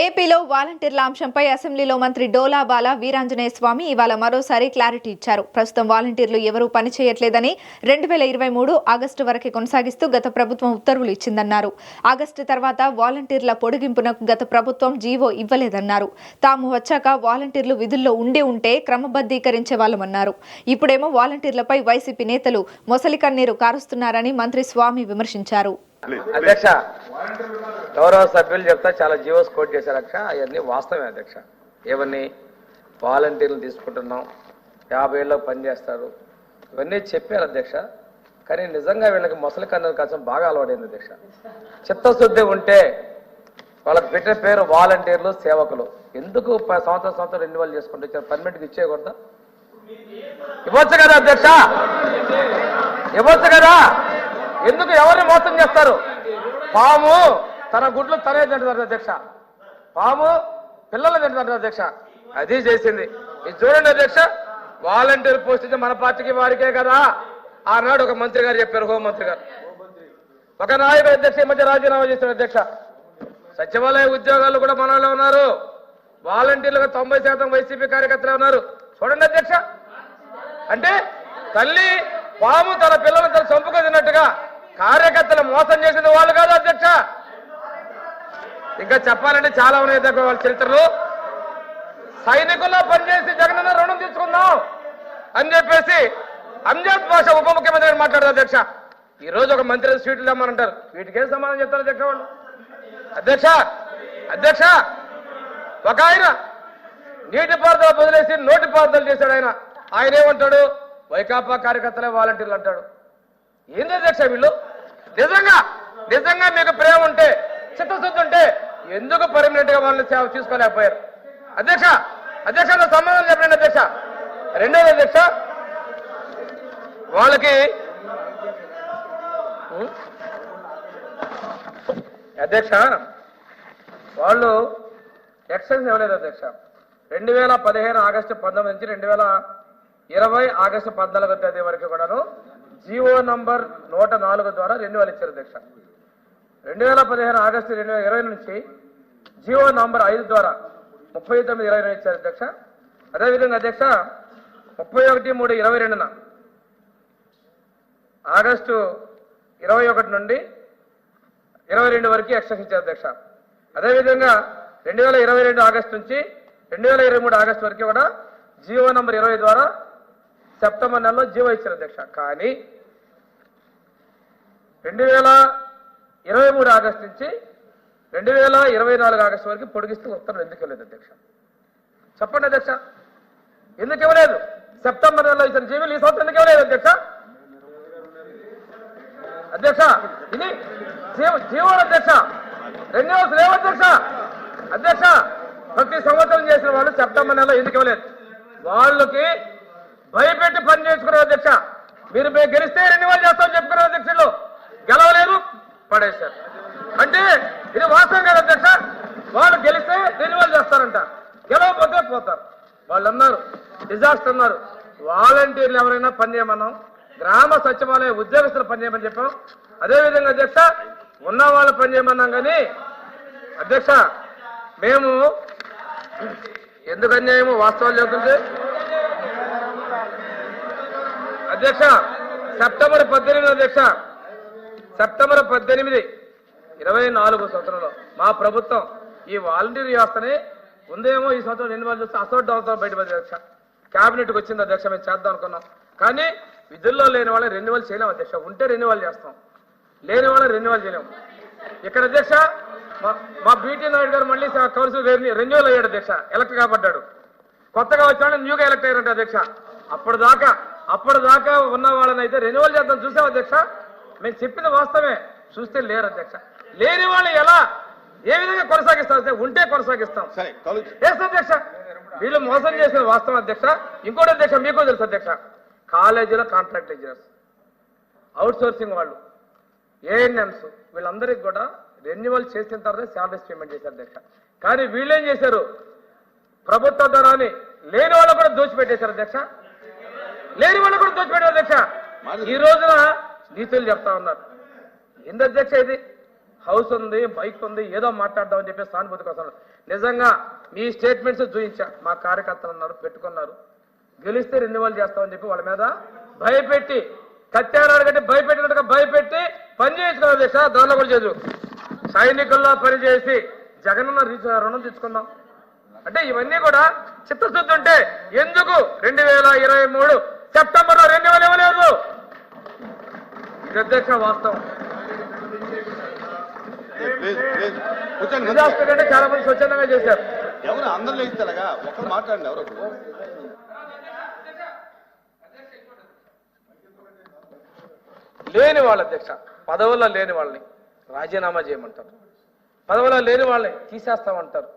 ఏపీలో వాలంటీర్ల అంశంపై అసెంబ్లీలో మంత్రి డోలా బాల వీరాంజనేయ స్వామి ఇవాళ మరోసారి క్లారిటీ ఇచ్చారు. ప్రస్తుతం వాలంటీర్లు ఎవరూ పని చేయట్లేదని రెండు వేల ఇరవై మూడు ఆగస్టు వరకే కొనసాగిస్తూ గత ప్రభుత్వం ఉత్తర్వులు ఇచ్చిందన్నారు. ఆగస్టు తర్వాత వాలంటీర్ల పొడిగింపునకు గత ప్రభుత్వం జీవో ఇవ్వలేదన్నారు. తాము వచ్చాక వాలంటీర్లు విధుల్లో ఉండి ఉంటే క్రమబద్ధీకరించే వాళ్ళమన్నారు ఇప్పుడేమో వాలంటీర్లపై వైసీపీ నేతలు మొసలి కన్నీరు కారుస్తున్నారని మంత్రి స్వామి విమర్శించారు. అధ్యక్ష గౌరవ సభ్యులు చెప్తా చాలా జీవోస్ కోట్ చేశారు అక్ష అవన్నీ వాస్తవమే అధ్యక్ష. ఏమని వాలంటీర్లు తీసుకుంటున్నాం యాభై ఏళ్ళలో పనిచేస్తారు ఇవన్నీ చెప్పారు అధ్యక్ష. కానీ నిజంగా వీళ్ళకి మొసలి కన్నుల కోసం బాగా అలవాటైంది అధ్యక్ష. చిత్తశుద్ధి ఉంటే వాళ్ళకి పెట్టిన పేరు వాలంటీర్లు సేవకులు. ఎందుకు సంవత్సరం సంవత్సరం రెన్యువల్ చేసుకుంటూ వచ్చారు? పర్మనెంట్కి ఇచ్చేయకూడదా? ఇవ్వచ్చు కదా అధ్యక్ష? ఇవ్వచ్చు కదా? ఎందుకు ఎవరిని మోసం చేస్తారు? పాము తన గుడ్లు తనే తింటున్నారు అధ్యక్ష. పాము పిల్లలు తింటున్నారు అధ్యక్ష. అది చేసింది. ఇది చూడండి అధ్యక్ష వాలంటీర్ పోస్ట్ మన పార్టీకి వారికే కదా. ఆనాడు ఒక మంత్రి గారు చెప్పారు హోంమంత్రి గారు. ఒక నాయకుడు అధ్యక్ష ఈ మధ్య రాజీనామా చేశారు అధ్యక్ష. సచివాలయ ఉద్యోగాలు కూడా మనలో ఉన్నారు. వాలంటీర్లుగా తొంభై శాతం వైసీపీ కార్యకర్తలే ఉన్నారు. చూడండి అధ్యక్ష. అంటే తల్లి పాము తన పిల్లలను తన చంపుకు తిన్నట్టుగా కార్యకర్తలు మోసం చేసింది వాళ్ళు కాదు అధ్యక్ష. ఇంకా చెప్పాలంటే చాలా ఉన్నాయి అధ్యక్ష వాళ్ళ చరిత్రలు. సైనికుల్లో పనిచేసి జగనన్న రుణం తీసుకుందాం అని చెప్పేసి అంజాద్ భాష ఉప ముఖ్యమంత్రి గారు మాట్లాడారు అధ్యక్ష. ఈ రోజు ఒక మంత్రి స్వీట్లు తెమ్మంటారు వీటికి ఏం సమాధానం చెప్తారు అధ్యక్ష వాళ్ళు? అధ్యక్ష అధ్యక్ష ఒక ఆయన నీటిపారుదల వదిలేసి నోటి పారుదల చేశాడు ఆయన. ఆయన ఏమంటాడు? వైకాపా కార్యకర్తలే వాలంటీర్లు అంటాడు. ఏంది అధ్యక్ష వీళ్ళు? నిజంగా నిజంగా మీకు ప్రేమ ఉంటే చిత్తశుద్ధి ఉంటే ఎందుకు పర్మనెంట్గా వాళ్ళని సేవ తీసుకోలేకపోయారు అధ్యక్ష అధ్యక్ష సంబంధం సమాధానం చెప్పండి అధ్యక్ష. రెండోది అధ్యక్ష వాళ్ళకి అధ్యక్ష వాళ్ళు ఎక్సెన్స్ ఇవ్వలేదు అధ్యక్ష. రెండు వేల పదిహేను ఆగస్టు పంతొమ్మిది నుంచి రెండు వేల ఇరవై ఆగస్టు పద్నాలుగో తేదీ వరకు కూడాను జీవో నంబర్ నూట నాలుగు ద్వారా రెన్యువల్ ఇచ్చారు అధ్యక్ష రెండు వేల పదిహేను ఆగస్టు రెండు వేల ఇరవై నుంచి జీవో నంబర్ ఐదు ద్వారా ముప్పై తొమ్మిది ఇరవై రెండు ఇచ్చారు అధ్యక్ష అదేవిధంగా అధ్యక్ష ముప్పై ఒకటి మూడు ఇరవై రెండున ఆగస్టు ఇరవై ఒకటి నుండి ఇరవై రెండు వరకు ఎక్సెస్ ఇచ్చారు అధ్యక్ష అదేవిధంగా రెండు వేల ఇరవై రెండు ఆగస్టు నుంచి రెండు వేల ఇరవై మూడు ఆగస్టు వరకు కూడా జీవో నంబర్ ఇరవై ద్వారా సెప్టెంబర్ నెలలో జియో ఇచ్చారు అధ్యక్ష. కానీ రెండు వేల ఇరవై మూడు ఆగస్టు నుంచి రెండు వేల ఇరవై నాలుగు ఆగస్టు వరకు పొడిగిస్తూ ఉత్తర్వులు ఎందుకు ఇవ్వలేదు అధ్యక్ష? చెప్పండి అధ్యక్ష. ఎందుకు ఇవ్వలేదు? సెప్టెంబర్ నెలలో ఇచ్చిన జీవోలు ఈ సంవత్సరం ఎందుకు ఇవ్వలేదు అధ్యక్ష? అధ్యక్ష ఇది జీవ జీవోల అధ్యక్ష. రెన్యూవల్స్ లేవు అధ్యక్ష. అధ్యక్ష ప్రతి సంవత్సరం చేసిన వాళ్ళు సెప్టెంబర్ నెలలో ఎందుకు ఇవ్వలేదు? వాళ్ళకి భయపెట్టి పని చేసుకున్నారు అధ్యక్ష. మీరు మేము గెలిస్తే రెన్యువల్ చేస్తామని చెప్పుకున్నారు అధ్యక్షులు. గెలవలేదు పడేశారు. అంటే ఇది వాస్తవం కాదు అధ్యక్ష. వాళ్ళు గెలిస్తే రెన్యువల్ చేస్తారంట. గెలవకపోతే పోతారు. వాళ్ళు అన్నారు డిజాస్టర్ అన్నారు. వాలంటీర్లు ఎవరైనా పని చేయమన్నాం. గ్రామ సచివాలయ ఉద్యోగస్తులు పని చేయమని చెప్పాం. అదేవిధంగా అధ్యక్ష ఉన్న వాళ్ళు పని చేయమన్నాం కానీ అధ్యక్ష మేము ఎందుకు అన్యాయము? వాస్తవాలు చెబుతుంటే అధ్యక్ష సెప్టెంబర్ పద్దెనిమిది అధ్యక్ష. సెప్టెంబర్ పద్దెనిమిది ఇరవై నాలుగు సంవత్సరంలో మా ప్రభుత్వం ఈ వాలంటీర్ వ్యవస్థని ఉందేమో ఈ సంవత్సరం రెండు వేల చూస్తే అసోట్ అవసరం బయటపడి అధ్యక్ష. క్యాబినెట్కి వచ్చింది అధ్యక్ష మేము చేద్దాం అనుకున్నాం. కానీ విధుల్లో లేని వాళ్ళని రెన్యువల్ చేయలేం అధ్యక్ష. ఉంటే రెన్యువల్ చేస్తాం. లేని వాళ్ళని రెన్యువల్ చేయలేము ఇక్కడ అధ్యక్ష మా- మా బీటీ నాయుడు గారు మళ్ళీ కౌన్సిల్ రెన్యువల్ అయ్యాడు అధ్యక్ష. ఎలక్ట్ కాబడ్డాడు. కొత్తగా వచ్చిన న్యూగా ఎలక్ట్ అయ్యారంట అధ్యక్ష. అప్పుడు దాకా అప్పుడు దాకా ఉన్న వాళ్ళని అయితే రెన్యువల్ చేద్దాం. చూసాం అధ్యక్ష? మేము చెప్పిన వాస్తవమే. చూస్తే లేరు అధ్యక్ష. లేని వాళ్ళు ఎలా? ఏ విధంగా కొనసాగిస్తాం? ఉంటే కొనసాగిస్తాం. ఎస్ అధ్యక్ష? వీళ్ళు మోసం చేసిన వాస్తవం అధ్యక్ష. ఇంకోటి అధ్యక్ష మీకు తెలుసు అధ్యక్ష. కాలేజీలో కాంట్రాక్ట్ ఇంజనీర్స్ అవుట్ సోర్సింగ్ వాళ్ళు ఏఎన్ఎంస్ వీళ్ళందరికీ కూడా రెన్యువల్ చేసిన తర్వాత శాలరీస్ పేమెంట్ చేశారు అధ్యక్ష. కానీ వీళ్ళేం చేశారు? ప్రభుత్వ ధనాన్ని లేని వాళ్ళు కూడా దోచిపెట్టేశారు అధ్యక్ష. లేని వాళ్ళు కూడా దోచిపెట్టారు అధ్యక్ష. ఈ రోజున నీతులు చెప్తా ఉన్నారు. ఏంది అధ్యక్ష ఇది? హౌస్ ఉంది బైక్ ఉంది ఏదో మాట్లాడదాం అని చెప్పి సానుభూతి కోసం. నిజంగా మీ స్టేట్మెంట్స్ చూపించా మా కార్యకర్తలు ఉన్నారు పెట్టుకున్నారు. గెలిస్తే రెన్యువల్ చేస్తామని చెప్పి వాళ్ళ మీద భయపెట్టి కత్యారాడు కట్టి భయపెట్టినట్టుగా భయపెట్టి పని చేయించుకున్నారు అధ్యక్ష. దానిలో కూడా చేయదు సైనికుల్లో పనిచేసి జగనన్న రుణం తెచ్చుకుందాం అంటే ఇవన్నీ కూడా చిత్తశుద్ధి ఉంటే ఎందుకు రెండు వేల ఇరవై మూడు సెప్టెంబర్లో రెండు వేల ఇవ్వలేదు? ఇది అధ్యక్ష వాస్తవం. హాస్పిటల్ అంటే చాలా మంది స్వచ్ఛందంగా చేశారు. ఎవరు? అందరిలో ఇస్తారుగా ఒక్కరు మాట్లాడండి ఎవరు ఒకరు. లేని వాళ్ళ అధ్యక్ష పదవుల్లో లేని వాళ్ళని రాజీనామా చేయమంటారు. పదవుల్లో లేని వాళ్ళని తీసేస్తామంటారు.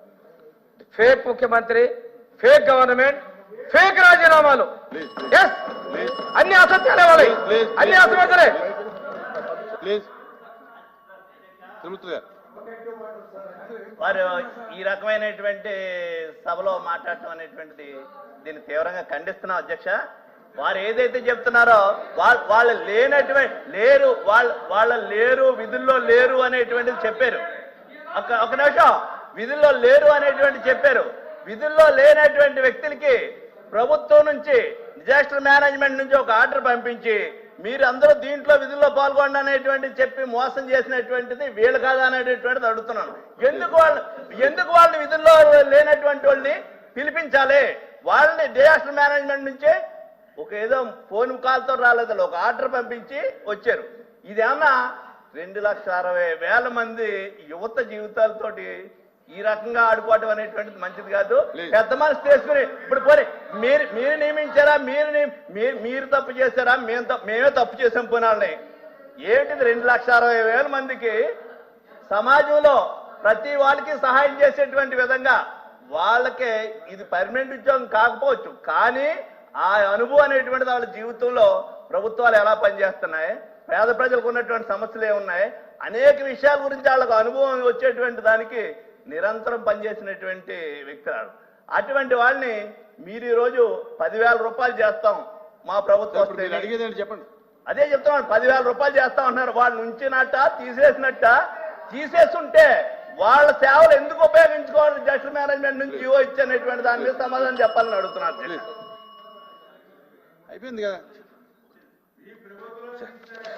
ఫేక్ ముఖ్యమంత్రి ఫేక్ గవర్నమెంట్ ఫేక్ రాజీనామాలు. Please yes please. అన్ని అసత్యాలే వాళ్ళవి. అన్ని అసత్యాలే ప్లీజ్. తిరుమూర్తి గారు. వారు ఈ రకమైనటువంటి సభలో మాట్లాడటం అనేటువంటిది దీన్ని తీవ్రంగా ఖండిస్తున్నాం అధ్యక్ష. వారు ఏదైతే చెప్తున్నారో వాళ్ళ వాళ్ళు లేనటువంటి లేరు వాళ్ళ వాళ్ళ లేరు విధుల్లో లేరు అనేటువంటిది చెప్పారు. ఒక ఒక నిమిషం. విధుల్లో లేరు అనేటువంటి చెప్పారు. విధుల్లో లేనటువంటి వ్యక్తులకి ప్రభుత్వం నుంచి డిజాస్టర్ మేనేజ్మెంట్ నుంచి ఒక ఆర్డర్ పంపించి మీరు అందరూ దీంట్లో విధుల్లో పాల్గొండి అనేటువంటి చెప్పి మోసం చేసినటువంటిది వీళ్ళు కాదా అనేటువంటిది అడుగుతున్నాను. ఎందుకు వాళ్ళు ఎందుకు వాళ్ళు విధుల్లో లేనటువంటి వాళ్ళని పిలిపించాలి? వాళ్ళని డిజాస్టర్ మేనేజ్మెంట్ నుంచే ఒక ఏదో ఫోన్ కాల్తో రాలేదు ఒక ఆర్డర్ పంపించి వచ్చారు. ఇదేమన్నా రెండు లక్షల అరవై వేల మంది యువత జీవితాలతోటి ఈ రకంగా ఆడుకోవడం అనేటువంటిది మంచిది కాదు. పెద్ద మనసు చేసుకుని ఇప్పుడు పోనీ మీరు మీరు నియమించారా? మీరు మీరు తప్పు చేశారా? మేము మేమే తప్పు చేసాం పోనాలని ఏంటిది రెండు లక్షల అరవై వేల మందికి సమాజంలో ప్రతి వాళ్ళకి సహాయం చేసేటువంటి విధంగా వాళ్ళకే ఇది పర్మనెంట్ ఉద్యోగం కాకపోవచ్చు. కానీ ఆ అనుభవం అనేటువంటిది వాళ్ళ జీవితంలో ప్రభుత్వాలు ఎలా పనిచేస్తున్నాయి పేద ప్రజలకు ఉన్నటువంటి సమస్యలు ఏమున్నాయి అనేక విషయాల గురించి వాళ్ళకు అనుభవం వచ్చేటువంటి దానికి నిరంతరం పనిచేసినటువంటి వ్యక్తులు అటువంటి వాళ్ళని మీరు ఈ రోజు పదివేల రూపాయలు చేస్తాం మా ప్రభుత్వం చెప్పండి? అదే చెప్తున్నాను పదివేల రూపాయలు చేస్తా ఉన్నారు వాళ్ళు ఉంచినట్ట తీసేసినట్ట? తీసేస్తుంటే వాళ్ళ సేవలు ఎందుకు ఉపయోగించుకోవాలి? జస్ట్ మేనేజ్మెంట్ నుంచి జీవో ఇచ్చనేటువంటి దాని మీద సమాధానం చెప్పాలని అడుగుతున్నారు అయిపోయింది కదా.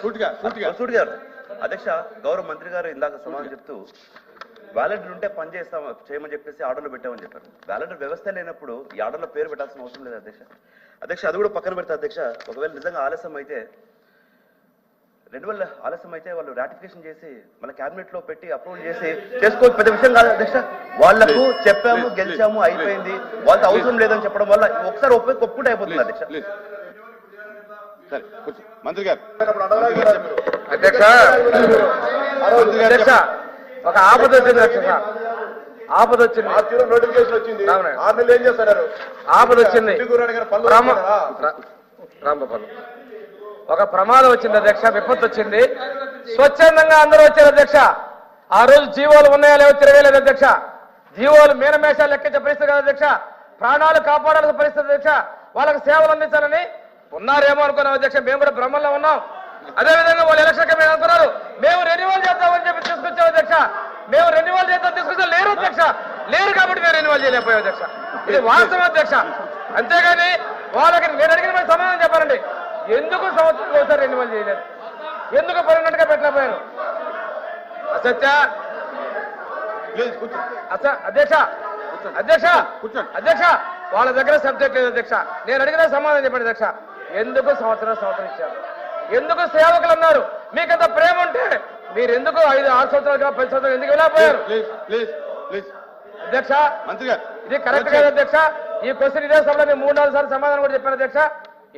పూర్తిగా పూర్తిగా సూటి గారు అధ్యక్ష గౌరవ మంత్రి గారు ఇందాక సమాధానం చెప్తూ వాలంటీర్ ఉంటే పని చేస్తాం చేయమని చెప్పేసి ఆర్డర్లు పెట్టామని చెప్పారు. వాలంటీర్ వ్యవస్థ లేనప్పుడు ఈ ఆర్డర్లో పేరు పెట్టాల్సిన అవసరం లేదు అధ్యక్ష. అధ్యక్ష అది కూడా పక్కన పెడతా అధ్యక్ష. ఒకవేళ నిజంగా ఆలస్యం అయితే రెండు వేల ఆలస్యం అయితే వాళ్ళు రాటిఫికేషన్ చేసి మన కేబినెట్లో పెట్టి అప్రూవల్ చేసి చేసుకోవచ్చు. పెద్ద విషయం కాదు అధ్యక్ష. వాళ్ళకు Please, చెప్పాము గెలిచాము అయిపోయింది. వాళ్ళతో అవసరం లేదని చెప్పడం వల్ల ఒకసారి ఒప్పి ఒప్పుకుంటే అయిపోతుంది అధ్యక్ష. మంత్రి గారు. అధ్యక్ష ఒక ఆపద వచ్చింది అధ్యక్ష ఆపద వచ్చింది. నోటిఫికేషన్ వచ్చింది. ఆరు నెలలు ఏం చేస్తున్నారు? ఆపద వచ్చింది. చిగురాడు గారు పనులు ప్రమా- చేస్తున్నారా? రా- రాంగోపాల్ ఒక ప్రమాదం వచ్చింది అధ్యక్ష విపత్తు వచ్చింది. స్వచ్ఛందంగా అందరూ వచ్చారు అధ్యక్ష. ఆ రోజు జీవోలు ఉన్నాయా లేవో తిరగలేదు అధ్యక్ష. జీవోలు మీనమేషాలు లెక్కించే పరిస్థితి కదా అధ్యక్ష. ప్రాణాలు కాపాడాల్సిన పరిస్థితి అధ్యక్ష. వాళ్ళకి సేవలు అందించాలని ఉన్నారేమో అనుకున్నాం అధ్యక్ష. మేము కూడా భ్రమంలో ఉన్నాం. అదే విధంగా వాళ్ళు ఎలక్షన్ మేము అనుకున్నారు మేము రెన్యువల్ చేద్దామని చెప్పి తీసుకొచ్చాం అధ్యక్ష. మేము రెన్యువల్ చేద్దాం తీసుకొచ్చా. లేరు అధ్యక్ష. లేరు కాబట్టి మేము రెన్యువల్ చేయలేకపోయాం అధ్యక్ష. ఇది వాస్తవం అధ్యక్ష. అంతేగాని వాళ్ళకి నేను అడిగిన మరి సమాధానం చెప్పాలండి. ఎందుకు సంవత్సరం ఒకసారి రెన్యువల్ చేయలేదు? ఎందుకు పర్మనెంట్గా పెట్టలేకపోయారు? అసత్య. అస అధ్యక్ష. అధ్యక్ష. అధ్యక్ష. వాళ్ళ దగ్గర సబ్జెక్ట్ లేదు అధ్యక్ష. నేను అడిగిన సమాధానం చెప్పండి అధ్యక్ష. ఎందుకు సంవత్సరం సంవత్సరం ఇచ్చారు? ఎందుకు సేవకులు అన్నారు? మీకంత ప్రేమ ఉంటే మీరు ఎందుకు ఐదు ఆరు సంవత్సరాలుగా పది సంవత్సరాలు ఎందుకు వెళ్ళకపోయారు? అధ్యక్ష ఇది కరెక్ట్ కాదు అధ్యక్ష. ఈ క్వశ్చన్ ఇదే సభలో నేను మూడు నాలుగు సార్లు సమాధానం కూడా చెప్పాను అధ్యక్ష.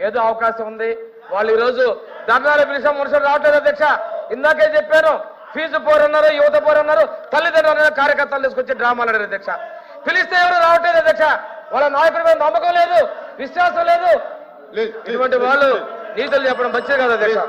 ఏదో అవకాశం ఉంది. వాళ్ళు ఈ రోజు ధర్నాలు పిలిచాం మనుషులు రావట్లేదు అధ్యక్ష. ఇందాకే చెప్పాను ఫీజు పోరన్నారు యువత పోరన్నారు తల్లిదండ్రులు కార్యకర్తలు తీసుకొచ్చి డ్రామాలు ఆడారు అధ్యక్ష. పిలిస్తే ఎవరు రావట్లేదు అధ్యక్ష. వాళ్ళ నాయకుడి మీద నమ్మకం లేదు విశ్వాసం లేదు. ఇటువంటి వాళ్ళు నీతులు చెప్పడం మంచిది కదా అధ్యక్ష